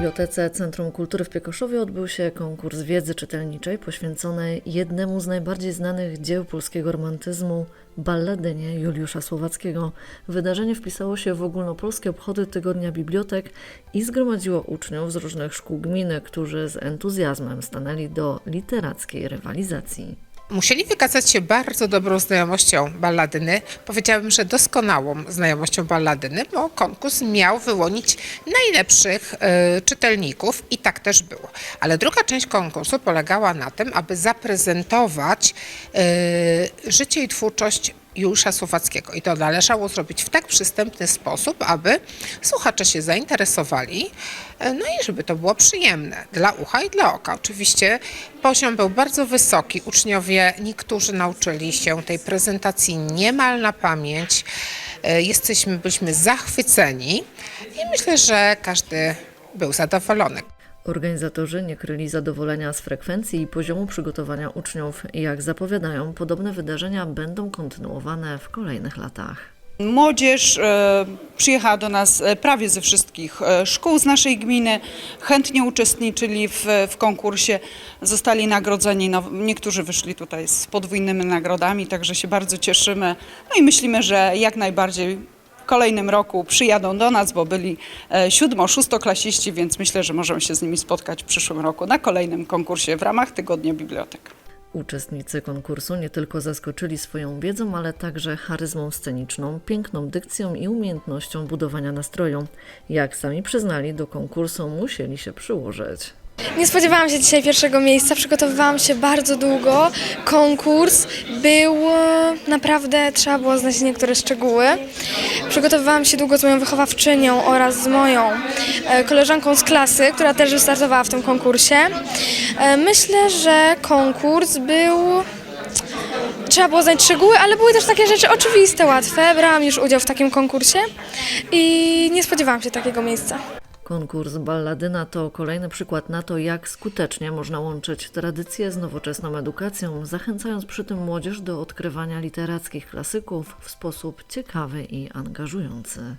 Bibliotece Centrum Kultury w Piekoszowie odbył się konkurs wiedzy czytelniczej poświęcony jednemu z najbardziej znanych dzieł polskiego romantyzmu, balladynie Juliusza Słowackiego. Wydarzenie wpisało się w ogólnopolskie obchody Tygodnia Bibliotek i zgromadziło uczniów z różnych szkół gminy, którzy z entuzjazmem stanęli do literackiej rywalizacji. Musieli wykazać się bardzo dobrą znajomością balladyny. Powiedziałabym, że doskonałą znajomością balladyny, bo konkurs miał wyłonić najlepszych e, czytelników i tak też było. Ale druga część konkursu polegała na tym, aby zaprezentować e, życie i twórczość Juliusza Słowackiego. I to należało zrobić w tak przystępny sposób, aby słuchacze się zainteresowali, e, no i żeby to było przyjemne dla ucha i dla oka. Oczywiście poziom był bardzo wysoki. Uczniowie, niektórzy nauczyli się tej prezentacji niemal na pamięć. E, Jesteśmy, byliśmy zachwyceni i myślę, że każdy był zadowolony. Organizatorzy nie kryli zadowolenia z frekwencji i poziomu przygotowania uczniów. Jak zapowiadają, podobne wydarzenia będą kontynuowane w kolejnych latach. Młodzież e, przyjechała do nas e, prawie ze wszystkich e, szkół z naszej gminy, chętnie uczestniczyli w, w konkursie, zostali nagrodzeni. No, niektórzy wyszli tutaj z podwójnymi nagrodami, także się bardzo cieszymy. No i myślimy, że jak najbardziej kolejnym roku przyjadą do nas, bo byli e, siódmo, szóstoklasiści, więc myślę, że możemy się z nimi spotkać w przyszłym roku na kolejnym konkursie w ramach Tygodnia Bibliotek. Uczestnicy konkursu nie tylko zaskoczyli swoją wiedzą, ale także charyzmą sceniczną, piękną dykcją i umiejętnością budowania nastroju. Jak sami przyznali, do konkursu musieli się przyłożyć. Nie spodziewałam się dzisiaj pierwszego miejsca, przygotowywałam się bardzo długo. Konkurs był e, naprawdę, trzeba było znać niektóre szczegóły. Przygotowywałam się długo z moją wychowawczynią oraz z moją e, koleżanką z klasy, która też wystartowała w tym konkursie. E, Myślę, że konkurs był Trzeba było znać szczegóły, ale były też takie rzeczy oczywiste, łatwe. Brałam już udział w takim konkursie i nie spodziewałam się takiego miejsca. Konkurs Balladyna to kolejny przykład na to, jak skutecznie można łączyć tradycję z nowoczesną edukacją, zachęcając przy tym młodzież do odkrywania literackich klasyków w sposób ciekawy i angażujący.